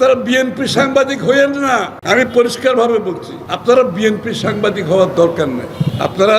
আপনারা বিএনপি সাংবাদিক হইয়েন না। আমি পরিষ্কারভাবে বলছি, আপনারা বিএনপি সাংবাদিক হওয়ার দরকার নেই। আপনারা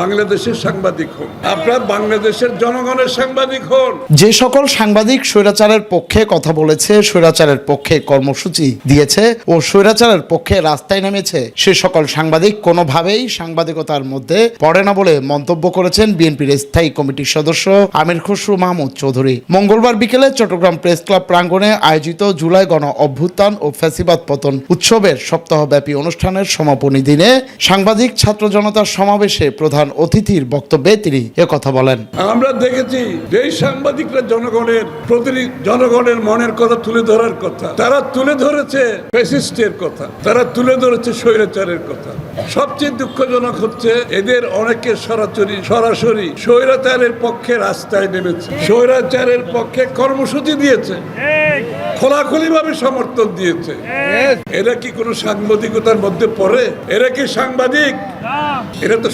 বাংলাদেশের সাংবাদিক হন। আপনারা বাংলাদেশের জনগণের সাংবাদিক হন। যে সকল সাংবাদিক স্বৈরাচারের পক্ষে কথা বলেছে, স্বৈরাচারের পক্ষে কর্মসূচি দিয়েছে ও স্বৈরাচারের পক্ষে রাস্তায় নেমেছে, সে সকল সাংবাদিক কোনোভাবেই সাংবাদিকতার মধ্যে পড়ে না বলে মন্তব্য করেছেন বিএনপির স্থায়ী কমিটির সদস্য আমির খসরু মাহমুদ চৌধুরী। মঙ্গলবার বিকেলে চট্টগ্রাম প্রেস ক্লাব প্রাঙ্গণে আয়োজিত জুলাই গণ অভ্যুত্থান ও ফ্যাসিবাদ পতন উৎসবের সপ্তাহব্যাপী অনুষ্ঠানের সমাপনী দিনে সাংবাদিক, ছাত্র জনতার সমাবেশে প্রধান অতিথির বক্তব্যে তিনি একথা বলেন। আমরা দেখেছি যে সাংবাদিকরা জনগণের প্রতিনিধি জনগণের মনের কথা তুলে ধরার কথা। তারা তুলে ধরেছে ফ্যাসিস্টের কথা। তারা তুলে ধরেছে স্বৈরাচারের কথা। সবচেয়ে দুঃখজনক হচ্ছে এদের অনেকে সরাসরি সরাসরি স্বৈরাচারের পক্ষে রাস্তায় নেমেছে। স্বৈরাচারের পক্ষে কর্মসূচি দিয়েছে। খোলাখুলি ভাবে সমর্থন দিয়েছে। এরা কি কোনো সাংবাদিকতার মধ্যে পড়ে? এরা কি সাংবাদিক? এরা তো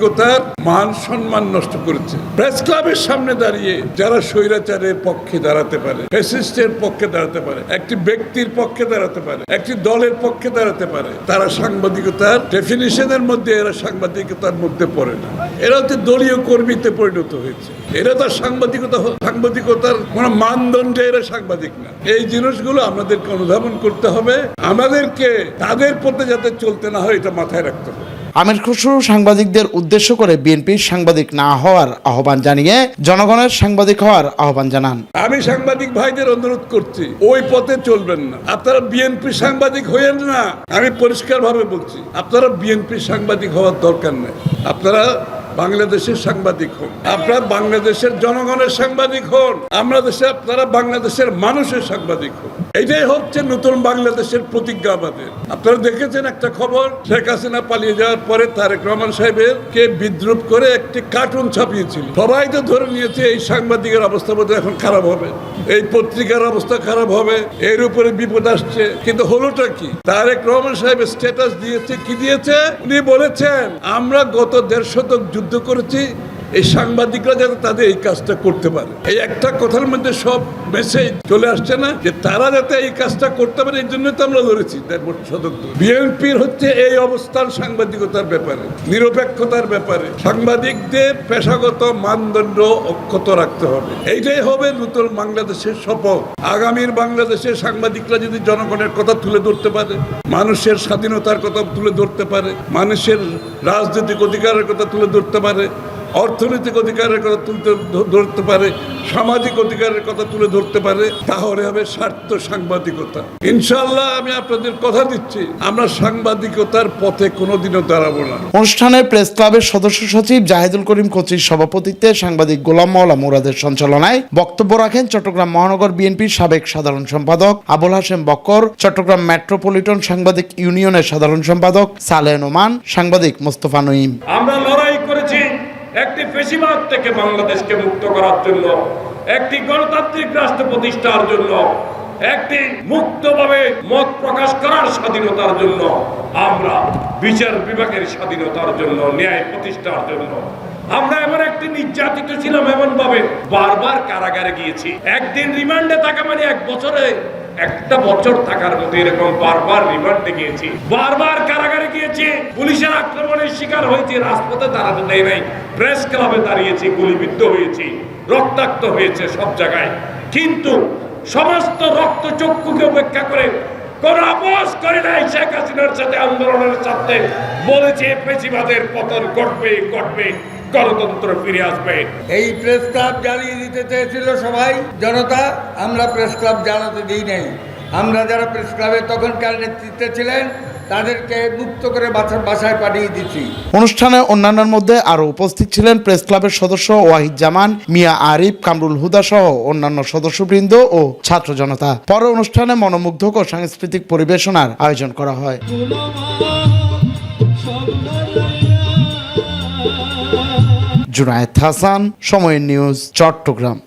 সাংবাদিকতার মান সম্মান নষ্ট করেছে। প্রেস ক্লাবের সামনে দাঁড়িয়ে যারা স্বৈরাচারের পক্ষে দাঁড়াতে পারে, ফ্যাসিস্টের পক্ষে দাঁড়াতে পারে, একটি ব্যক্তির পক্ষে দাঁড়াতে পারে, একটি দলের পক্ষে দাঁড়াতে পারে, তারা সাংবাদিকতার ডেফিনিশনের মধ্যে, এরা সাংবাদিকতার মধ্যে পড়ে না। এরা হচ্ছে দলীয় কর্মীতে পরিণত হয়েছে। এরা তার সাংবাদিকতা সাংবাদিকতার কোন মানদণ্ডে এরা সাংবাদিক না। এই জিনিসগুলো আমাদেরকে অনুধাবন করতে হবে। আমাদেরকে তাদের পথে যাতে চলতে না হয়, এটা মাথায় রাখতে হবে। আমির খসরু সাংবাদিকদের উদ্দেশ্য করে বিএনপির সাংবাদিক না হওয়ার আহ্বান জানিয়ে জনগণের সাংবাদিক হওয়ার আহ্বান জানান। আমি সাংবাদিক ভাইদের অনুরোধ করছি, ওই পথে চলবেন না। আপনারা বিএনপি সাংবাদিক হইয়েন না, আমি পরিষ্কার ভাবে বলছি, আপনারা বিএনপি সাংবাদিক হওয়ার দরকার নেই। আপনারা বাংলাদেশের সাংবাদিক হন, আপনারা বাংলাদেশের জনগণের সাংবাদিক হন, আমরা দেশে, আপনারা বাংলাদেশের মানুষের সাংবাদিক হন। এটাই হচ্ছে নতুন বাংলাদেশের প্রতিজ্ঞা আমাদের। আপনারা দেখেছেন একটা খবর, শেখ হাসিনা পালিয়ে যাওয়ার পরে তারেক রহমান সাহেবের কে বিদ্রুপ করে একটি কার্টুন ছাপিয়েছিল। সবাই তো ধরে নিয়েছে এই সাংবাদিকের অবস্থা বোধহয় এখন খারাপ হবে। এই পত্রিকার অবস্থা খারাপ হবে, এর উপরে বিপদ আসছে। কিন্তু হলোটা কি? তারেক রহমান সাহেব স্ট্যাটাস দিয়েছে, কি দিয়েছে? উনি বলেছেন, আমরা গত দেড় শতক যুদ্ধ করেছি এই সাংবাদিকরা যাতে তাদের এই কাজটা করতে পারে। এই একটা কথার মধ্যে সব মেসেজ চলে আসছে না যে তারা যাতে এই কাজটা করতে পারে, এই জন্য তো আমরা লড়েছি বিএনপির হচ্ছে এই অবস্থান সাংবাদিকতার ব্যাপারে, নিরপেক্ষতার ব্যাপারে। সাংবাদিকদের পেশাগত মানদণ্ড অক্ষত রাখতে হবে। এইটাই হবে নতুন বাংলাদেশের শপথ। আগামীর বাংলাদেশের সাংবাদিকরা যদি জনগণের কথা তুলে ধরতে পারে, মানুষের স্বাধীনতার কথা তুলে ধরতে পারে, মানুষের রাজনৈতিক অধিকারের কথা তুলে ধরতে পারে অর্থনৈতিক অধিকারের কথা তুলতে ধরতে পারে সামাজিক অধিকারের কথা তুলে ধরতে পারে তাহলে হবে স্বার্থ সাংবাদিকতা। ইনশাল্লাহ আমি আপনাদের কথা দিচ্ছি আমরা সাংবাদিকতার পথে কোনোদিনও দাঁড়াবো না। অনুষ্ঠানে প্রেস ক্লাবের সদস্য সচিব জাহিদুল করিম কোচির সভাপতিত্বে সাংবাদিক গোলাম মাওলা মুরাদের সঞ্চালনায় বক্তব্য রাখেন চট্টগ্রাম মহানগর বিএনপির সাবেক সাধারণ সম্পাদক আবুল হাসেম বক্কর চট্টগ্রাম মেট্রোপলিটন সাংবাদিক ইউনিয়নের সাধারণ সম্পাদক সালেহ নোমান সাংবাদিক মোস্তফা নঈম আমরা একটি ফেসিবাদ থেকে বাংলাদেশকে মুক্ত করার জন্য, একটি গণতান্ত্রিক রাষ্ট্র প্রতিষ্ঠার জন্য, একটি মুক্তভাবে মত প্রকাশ করার স্বাধীনতার জন্য, আমরা বিচার বিভাগের স্বাধীনতার জন্য, ন্যায় প্রতিষ্ঠার জন্য। আমরা এমন একটি নির্যাতিত ছিলাম এমন ভাবে বারবার কারাগারে গিয়েছি। একদিন রিমান্ডে থাকা মানে এক বছরে একটা বছর থাকার মতো এরকম বারবার রিমান্ডে গিয়েছি বারবার কারাগারে গিয়েছি, পুলিশের আক্রমণের শিকার হয়েছি, রাজপথে দাঁড়াতে দেয় নাই, প্রেস ক্লাবে দাঁড়িয়েছি, গুলিবিদ্ধ হয়েছি, রক্তাক্ত হয়েছে সব জায়গায়। কিন্তু সমস্ত রক্ত চক্ষুকে উপেক্ষা করে কোন আপোষ করে নাই শেখ হাসিনার সাথে আন্দোলনের সাথে বলেছে পেশিবাদের পতন ঘটবে ঘটবে গণতন্ত্র ফিরে আসবে। এই প্রেস ক্লাব জ্বালিয়ে দিতে চেয়েছিল সবাই। জনতা আমরা প্রেস ক্লাব জ্বালাতে দিই নাই। আমরা যারা প্রেস ক্লাবে তখনকার নেতৃত্বে ছিলেন তাদেরকে মুক্ত করে বাসা- বাসায় পাঠিয়ে দিচ্ছি। অনুষ্ঠানে অন্যান্যের মধ্যে আরও উপস্থিত ছিলেন প্রেস ক্লাবের সদস্য ওয়াহিদ জামান মিয়া আরিফ কামরুল হুদা সহ অন্যান্য সদস্যবৃন্দ ও ছাত্র জনতা। পরে অনুষ্ঠানে মনোমুগ্ধক ও সাংস্কৃতিক পরিবেশনার আয়োজন করা হয়। জুনায়েদ হাসান সময় নিউজ চট্টগ্রাম।